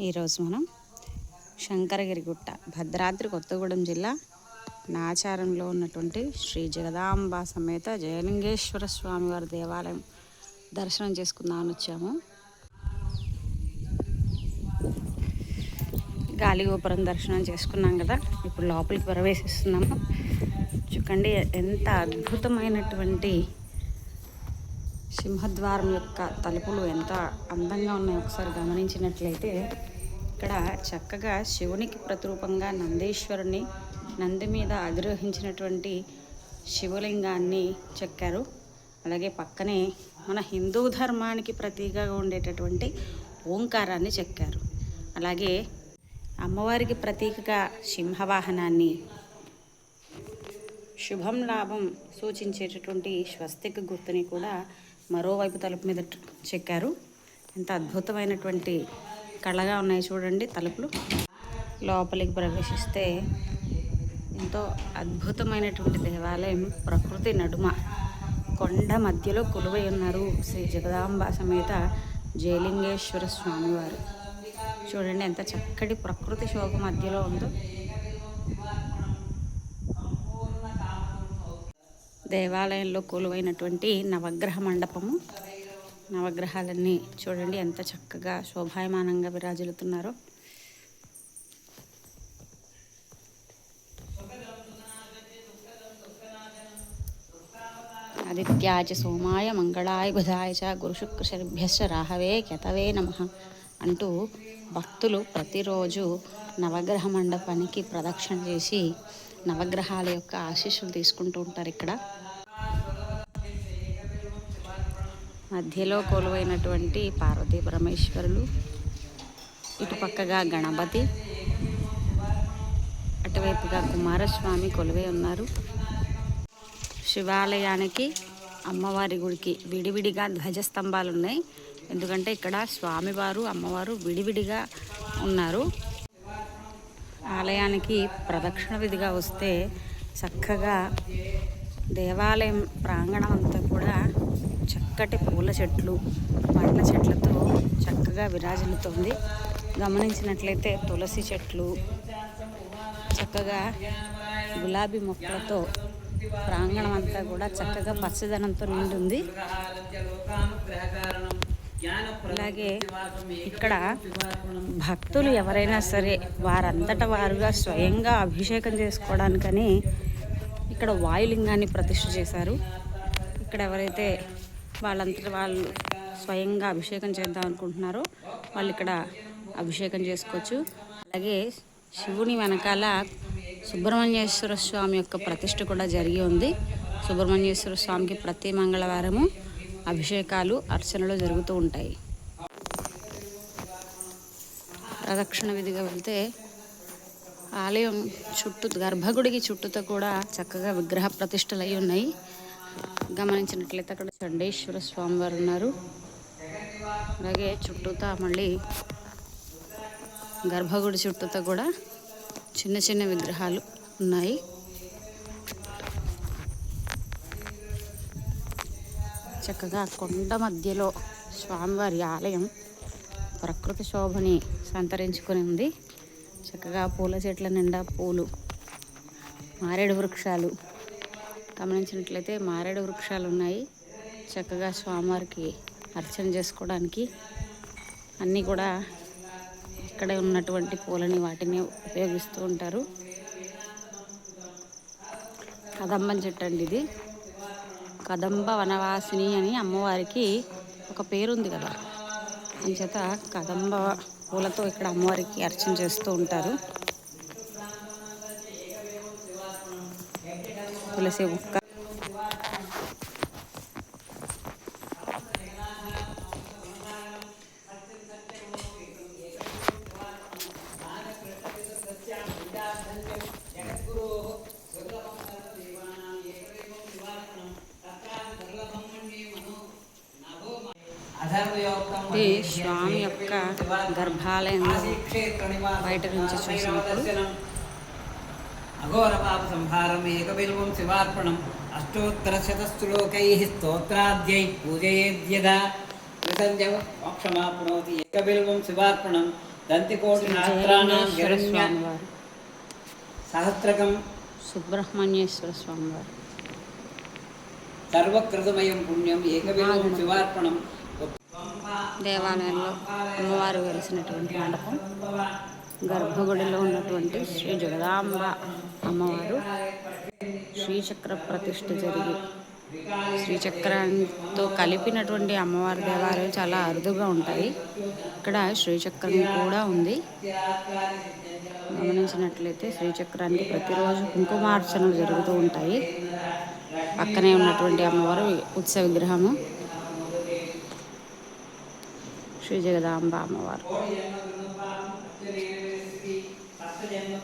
ఈరోజు మనం శంకరగిరిగుట్ట భద్రాద్రి కొత్తగూడెం జిల్లా నాచారంలో ఉన్నటువంటి శ్రీ జగదాంబ సమేత జయలింగేశ్వర స్వామివారి దేవాలయం దర్శనం చేసుకుందామని వచ్చాము. గాలిగోపురం దర్శనం చేసుకున్నాం కదా ఇప్పుడు లోపలికి ప్రవేశిస్తున్నాము. చూడండి ఎంత అద్భుతమైనటువంటి సింహద్వారం యొక్క తలుపులు ఎంత అందంగా ఉన్నాయో ఒకసారి గమనించినట్లయితే ఇక్కడ చక్కగా శివునికి ప్రతిరూపంగా నందీశ్వరుని నంది మీద అధిరోహించినటువంటి శివలింగాన్ని చెక్కారు. అలాగే పక్కనే మన హిందూ ధర్మానికి ప్రతీకగా ఉండేటటువంటి ఓంకారాన్ని చెక్కారు. అలాగే అమ్మవారికి ప్రతీకగా సింహవాహనాన్ని శుభం లాభం సూచించేటటువంటి స్వస్తిక గుర్తుని కూడా మరోవైపు తలుపు మీద చెక్కారు. ఎంత అద్భుతమైనటువంటి కళగా ఉన్నాయి చూడండి తలుపులు. లోపలికి ప్రవేశిస్తే ఎంతో అద్భుతమైనటువంటి దేవాలయం ప్రకృతి నడుమ. కొండ మధ్యలో కొలువై ఉన్నారు శ్రీ జగదాంబ సమేత జయలింగేశ్వర స్వామివారు. చూడండి ఎంత చక్కటి ప్రకృతి శోభ మధ్యలో ఉందో. దేవాలయంలో కొలువైనటువంటి నవగ్రహ మండపము. నవగ్రహాలన్నీ చూడండి ఎంత చక్కగా శోభాయమానంగా విరాజిల్లుతున్నారో. ఆదిత్యాచ సోమాయ మంగళాయ బుధాయ చ గురుశుక్రశనిభ్యశ్చ రాహవే కెతవే నమ అంటూ భక్తులు ప్రతిరోజు నవగ్రహ మండపానికి ప్రదక్షిణ చేసి నవగ్రహాల యొక్క ఆశీస్సులు తీసుకుంటూ ఉంటారు ఇక్కడ. మధ్యలో కొలువైనటువంటి పార్వతీ పరమేశ్వరులు ఇటుపక్కగా గణపతి అటువైపుగా కుమారస్వామి కొలువై ఉన్నారు. శివాలయానికి అమ్మవారి గుడికి విడివిడిగా ధ్వజస్తంభాలు ఉన్నాయి ఎందుకంటే ఇక్కడ స్వామివారు అమ్మవారు విడివిడిగా ఉన్నారు. ఆలయానికి ప్రదక్షిణ విధిగా వస్తే చక్కగా దేవాలయం ప్రాంగణం అంతా కూడా చక్కటి పూల చెట్లు పండ్ల చెట్లతో చక్కగా విరాజిల్లుతుంది. గమనించినట్లయితే తులసి చెట్లు చక్కగా గులాబీ మొక్కలతో ప్రాంగణం అంతా కూడా చక్కగా పచ్చదనంతో నిండుంది. అలాగే ఇక్కడ భక్తులు ఎవరైనా సరే వారంతట వారుగా స్వయంగా అభిషేకం చేసుకోవడానికని ఇక్కడ వాయులింగాన్ని ప్రతిష్ఠ చేశారు. ఇక్కడ ఎవరైతే వాళ్ళంతట వాళ్ళు స్వయంగా అభిషేకం చేద్దాం అనుకుంటున్నారో వాళ్ళు ఇక్కడ అభిషేకం చేసుకోవచ్చు. అలాగే శివుని వెనకాల సుబ్రహ్మణ్యేశ్వర స్వామి యొక్క ప్రతిష్ఠ కూడా జరిగి ఉంది. సుబ్రహ్మణ్యేశ్వర స్వామికి ప్రతి మంగళవారము అభిషేకాలు అర్చనలు జరుగుతూ ఉంటాయి. ప్రదక్షిణ విధిగా వెళ్తే ఆలయం చుట్టూ గర్భగుడికి చుట్టూతో కూడా చక్కగా విగ్రహ ప్రతిష్టలు అయి ఉన్నాయి. గమనించినట్లయితే అక్కడ చండేశ్వర స్వామి వారు ఉన్నారు. అలాగే చుట్టూతా మళ్ళీ గర్భగుడి చుట్టూతో కూడా చిన్న చిన్న విగ్రహాలు ఉన్నాయి. చక్కగా కొండ మధ్యలో స్వామివారి ఆలయం ప్రకృతి శోభని సంతరించుకొని ఉంది. చక్కగా పూల చెట్ల నిండా పూలు మారేడు వృక్షాలు. గమనించినట్లయితే మారేడు వృక్షాలు ఉన్నాయి. చక్కగా స్వామివారికి అర్చన చేసుకోవడానికి అన్నీ కూడా ఇక్కడే ఉన్నటువంటి పూలని వాటిని ఉపయోగిస్తూ ఉంటారు. కదంబం చెట్టు అండి ఇది. కదంబ వనవాసిని అని అమ్మవారికి ఒక పేరు ఉంది కదా. అంచేత కదంబ పూలతో ఇక్కడ అమ్మవారికి అర్చన చేస్తూ ఉంటారు. తులసి ఉక్క ఇది స్వామి యొక్క గర్భాలయంలో బయట నుంచి చూసినప్పుడు అఘోర పాప సంహారం ఏకబిల్వం శివార్పణం అష్టోత్తరశతశ్లోకై స్తోత్రాద్యై పూజయేద్యదా. మోక్షమాప్నోతి ఏకబిల్వం శివార్పణం దంతికోటి నాత్రాణం స్వామివారు. సహస్రకం. సుబ్రహ్మణ్యేశ్వర స్వామివారు. సర్వకృతమయం పుణ్యం ఏకబిల్వం శివార్పణం దేవాలయంలో అమ్మవారు వెలిసినటువంటి మండపం గర్భగుడిలో ఉన్నటువంటి శ్రీ జగదాంబ అమ్మవారు శ్రీచక్ర ప్రతిష్ఠ జరిగి శ్రీచక్రంతో కలిపినటువంటి అమ్మవారి దేవాలయం చాలా అరుదుగా ఉంటాయి. ఇక్కడ శ్రీచక్రం కూడా ఉంది. గమనించినట్లయితే శ్రీచక్రానికి ప్రతిరోజు కుంకుమార్చనలు జరుగుతూ ఉంటాయి. పక్కనే ఉన్నటువంటి అమ్మవారు ఉత్సవ విగ్రహము శ్రీ జగదాంబ అమ్మవారు సప్త జన్మ